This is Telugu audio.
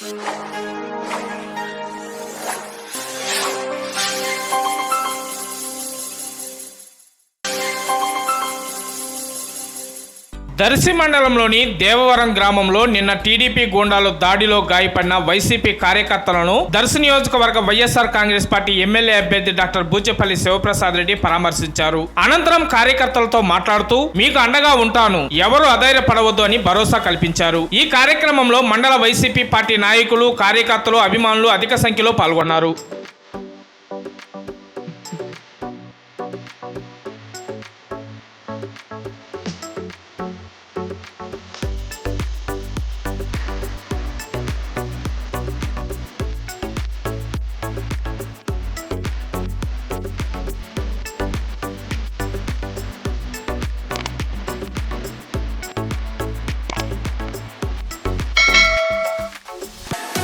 Thank you. దర్శి మండలంలోని దేవవరం గ్రామంలో నిన్న టీడీపీ గూండాలు దాడిలో గాయపడిన వైసీపీ కార్యకర్తలను దర్శి నియోజకవర్గ వైఎస్ఆర్ కాంగ్రెస్ పార్టీ ఎమ్మెల్యే అభ్యర్థి డాక్టర్ బూచపల్లి శివప్రసాద్ రెడ్డి పరామర్శించారు. అనంతరం కార్యకర్తలతో మాట్లాడుతూ మీకు అండగా ఉంటాను. ఎవరు అధైర్యపడవద్దు అని భరోసా కల్పించారు. ఈ కార్యక్రమంలో మండల వైసీపీ పార్టీ నాయకులు కార్యకర్తలు అభిమానులు అధిక సంఖ్యలో పాల్గొన్నారు.